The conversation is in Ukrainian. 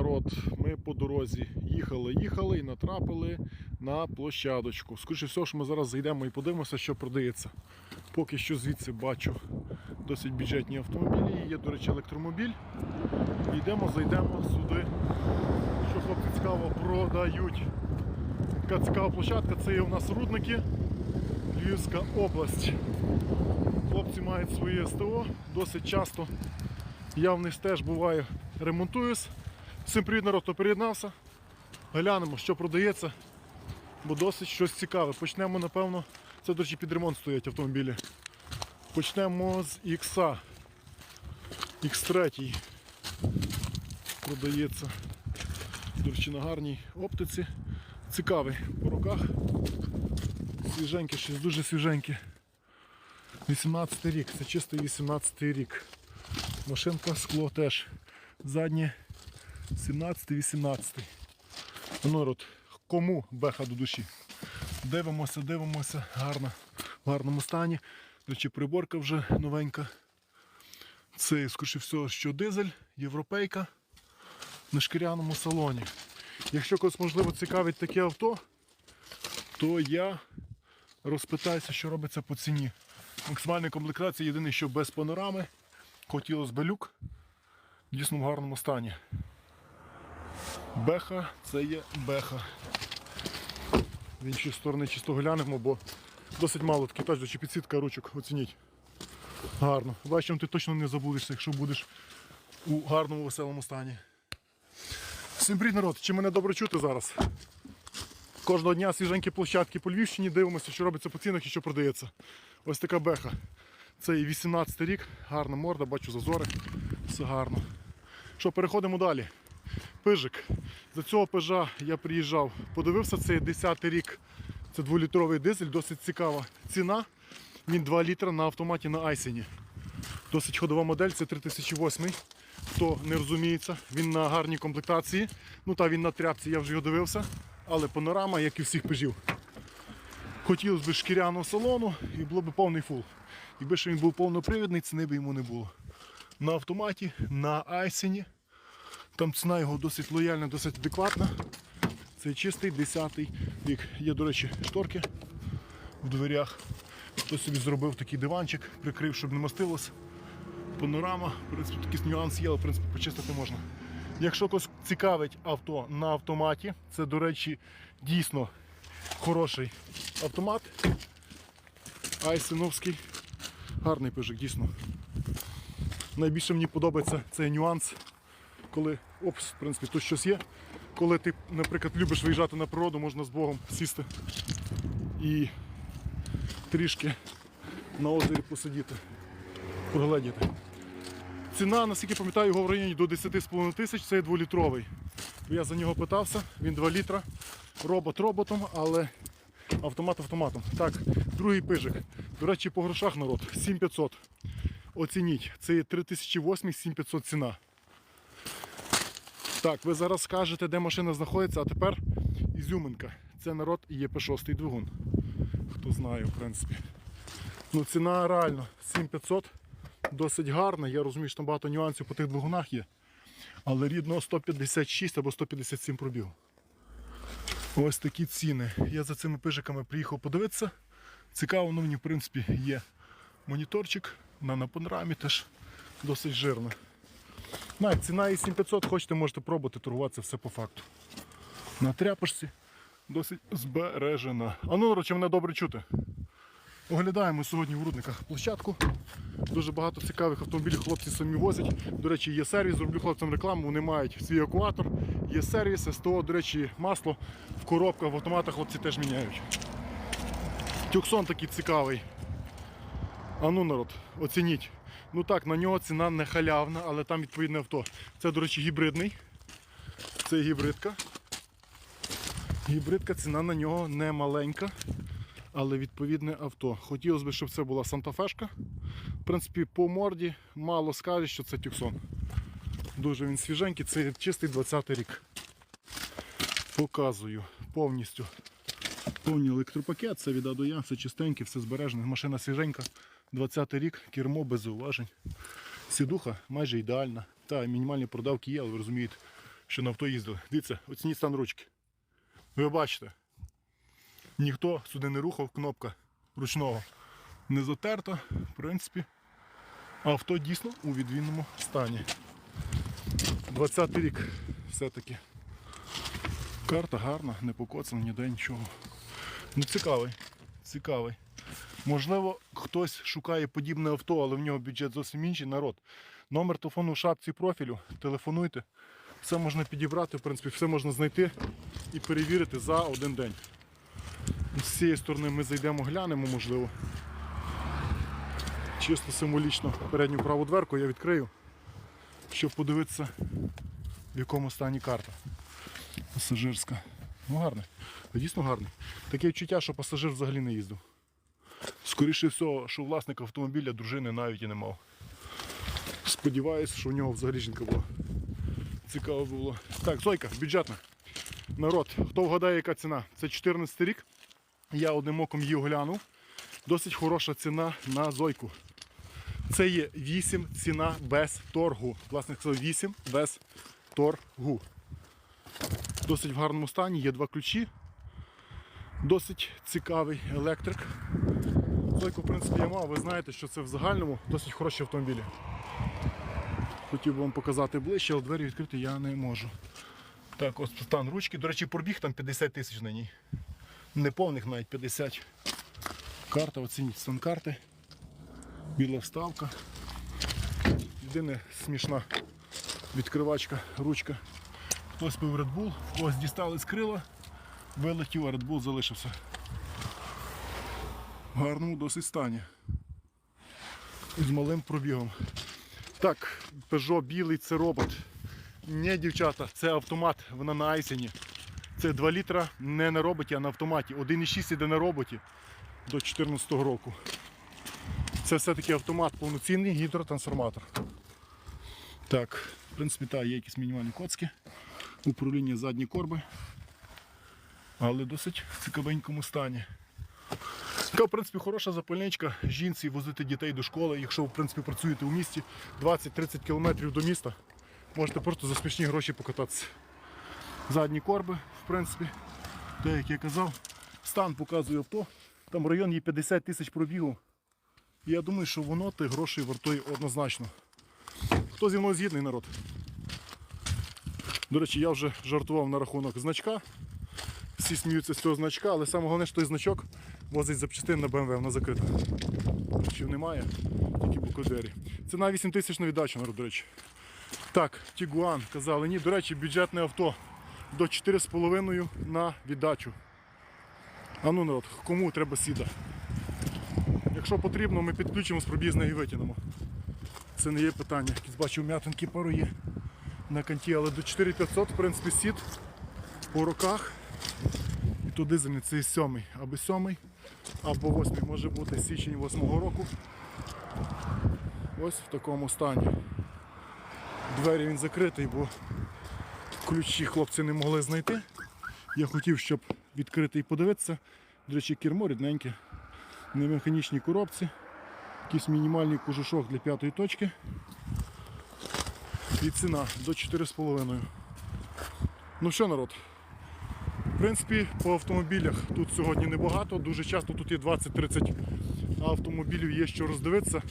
Народ, ми по дорозі їхали, їхали і натрапили на площадочку. Скоріше всього, що ми зараз зайдемо і подивимося, що продається. Поки що звідси бачу досить бюджетні автомобілі. Є, до речі, електромобіль. Йдемо, зайдемо сюди. Що хлопці цікаво продають. Така цікава площадка, це є у нас рудники, Львівська область. Хлопці мають своє СТО, досить часто. Я в них теж буваю ремонтуюсь. Всім привіт, народ, хто приєднався. Глянемо, що продається, бо досить щось цікаве. Почнемо, напевно, це, до речі, під ремонт стоять автомобілі. Почнемо з X. X3 продається. До речі, на гарній оптиці. Цікавий по руках. Свіженький, щось дуже свіженьке. 18 рік, це чистий 18 рік. Машинка, скло теж. Заднє 17-18. Ну, народ, кому беха до душі? Дивимося, дивимося, гарно, в гарному стані. До приборка вже новенька. Це, скоріше всього, що дизель, європейка на шкіряному салоні. Якщо когось можливо цікавить таке авто, то я розпитаюся, що робиться по ціні. Максимальна комплектація, єдине, що без панорами. Хотілося б люк. Дійсно в гарному стані. Беха це є беха. В інші сторони чисто глянемо, бо досить мало такий до речі, підсітка ручок, оцініть. Гарно. Бачимо, ти точно не забудешся, якщо будеш у гарному веселому стані. Всім привіт, народ! Чи мене добре чути зараз? Кожного дня свіженькі площадки по Львівщині, дивимося, що робиться по цінах і що продається. Ось така беха. Це і 18 рік, гарна морда, бачу зазори, все гарно. Що, переходимо далі. Пижик. До цього пижа я приїжджав, подивився, це 10-й рік. Це 2-літровий дизель, досить цікава ціна. Він 2 літра на автоматі на Айсені. Досить ходова модель, це 3008. Хто не розуміється, він на гарній комплектації. Ну та він на тряпці, я вже його дивився, але панорама, як і всіх пижів. Хотілося б шкіряного салону і було б повний фул. Якби ще він був повнопривідний, ціни б йому не було. На автоматі, на Айсені. Там ціна його досить лояльна, досить адекватна. Це чистий 10-й рік. Є, до речі, шторки в дверях. Хтось собі зробив такий диванчик, прикрив, щоб не мастилось. Панорама, в принципі, такий нюанс є, але в принципі почистити можна. Якщо когось цікавить авто на автоматі, це, до речі, дійсно хороший автомат. Айсеновський. Гарний пижик, дійсно. Найбільше мені подобається цей нюанс, коли, опс, в принципі, тут щось є. Коли ти, наприклад, любиш виїжджати на природу, можна з Богом сісти і трішки на озері посидіти, погледіти. Ціна, наскільки пам'ятаю, його в районі до 10,5 тисяч, це є 2-літровий. Я за нього питався, він 2 літра, робот роботом, але автомат автоматом. Так, другий пижик. До речі, по грошах народ 7500. Оцініть, це є 3008 7500 ціна. Так, ви зараз скажете, де машина знаходиться, а тепер ізюминка. Це народ і ЄП6 двигун. Хто знає, в принципі. Ну, ціна реально 7500. Досить гарна. Я розумію, що там багато нюансів по тих двигунах є. Але рідного 156 або 157 пробіг. Ось такі ціни. Я за цими пижиками приїхав подивитися. Цікаво, ну мені в принципі є моніторчик на панорамі теж досить жирно. Навіть ціна і 7500, хочете, можете пробувати торгуватися все по факту. На тряпочці досить збережена. А ну, коротше, мене добре чути. Оглядаємо сьогодні в рудниках площадку. Дуже багато цікавих автомобілів хлопці самі возять. До речі, є сервіс, зроблю хлопцям рекламу, вони мають свій евакуатор, є сервіс, СТО, до речі, масло в коробках, в автоматах хлопці теж міняють. Тюксон такий цікавий. А ну народ, оцініть. Ну так, на нього ціна не халявна, але там відповідне авто. Це, до речі, гібридний. Це гібридка. Гібридка, ціна на нього не маленька, але відповідне авто. Хотілося б, щоб це була Санта-Фешка. В принципі, по морді мало скажеш, що це Тюксон. Дуже він свіженький, це чистий 20 рік. Показую повністю. Повний електропакет, це від А до Я, все чистеньке, все збережене. Машина свіженька, 20 рік, кермо без зауважень. Сідуха майже ідеальна. Та мінімальні продавки є, але ви розумієте, що на авто їздили. Дивіться, оцініть стан ручки. Ви бачите, ніхто сюди не рухав, кнопка ручного не затерта, в принципі. Авто дійсно у відмінному стані. 20 рік все-таки. Карта гарна, не покоцана, ніде нічого. Ну цікавий, цікавий. Можливо, хтось шукає подібне авто, але в нього бюджет зовсім інший народ. Номер телефону в шапці профілю, телефонуйте. Все можна підібрати, в принципі, все можна знайти і перевірити за один день. З цієї сторони ми зайдемо, глянемо, можливо. Чисто символічно передню праву дверку я відкрию, щоб подивитися, в якому стані карта. Пасажирська. Ну гарний. Дійсно гарний. Таке відчуття, що пасажир взагалі не їздив. Скоріше всього, що власник автомобіля дружини навіть і не мав. Сподіваюсь, що у нього взагалі жінка була. Цікаво було. Так, Зойка, бюджетна. Народ, хто вгадає, яка ціна? Це 14 рік. Я одним оком її оглянув. Досить хороша ціна на Зойку. Це є 8 ціна без торгу. Власник сказав 8 без торгу. Досить в гарному стані, є два ключі. Досить цікавий електрик. Зойку, в принципі, я мав, ви знаєте, що це в загальному досить хороші автомобілі. Хотів би вам показати ближче, але двері відкрити я не можу. Так, ось стан ручки. До речі, пробіг там 50 тисяч на ній. Неповних навіть 50. Карта, оцініть стан карти. Біла вставка. Єдине смішна відкривачка, ручка. Хтось пив Red Bull, когось дістали з крила, вилетів, а Red Bull залишився. В гарному досить стані. З малим пробігом. Так, Peugeot білий це робот. Ні, дівчата, це автомат, вона на айсені. Це 2 літра не на роботі, а на автоматі. 1,6 іде на роботі до 2014 року. Це все-таки автомат повноцінний гідротрансформатор. Так, в принципі, так, є якісь мінімальні коцки. Управління задні корби. Але досить в цікавенькому стані. Така, в принципі, хороша запальничка жінці возити дітей до школи. Якщо в принципі, працюєте у місті 20-30 км до міста, можете просто за смішні гроші покататися. Задні корби, в принципі, те, як я казав, стан показує авто. Там в районі 50 тисяч пробігу. Я думаю, що воно тих грошей вартує однозначно. Хто зі мною згідний народ? До речі, я вже жартував на рахунок значка. Всі сміються з цього значка, але саме головне, що той значок возить запчастин на BMW, вона закрита. Ключів немає, тільки бокові двері. Ціна 8 тисяч на віддачу, до речі. Так, Тігуан казали, ні, до речі, бюджетне авто до 4,5 на віддачу. А ну народ, кому треба сіда? Якщо потрібно, ми підключимо з пробізної і витягнемо. Це не є питання. Якісь бачу, м'ятинки пару є на канті, але до 4500, в принципі, сід по руках. І то дизельний це сьомий, або сьомий, або восьмий, може бути січень восьмого року. Ось в такому стані. Двері він закритий, бо ключі хлопці не могли знайти. Я хотів, щоб відкрити і подивитися. До речі, кермо рідненьке, не в механічній коробці, якийсь мінімальний кожушок для п'ятої точки. І ціна до 4,5. Ну що, народ? В принципі, по автомобілях тут сьогодні небагато. Дуже часто тут є 20-30 автомобілів, є що роздивитися.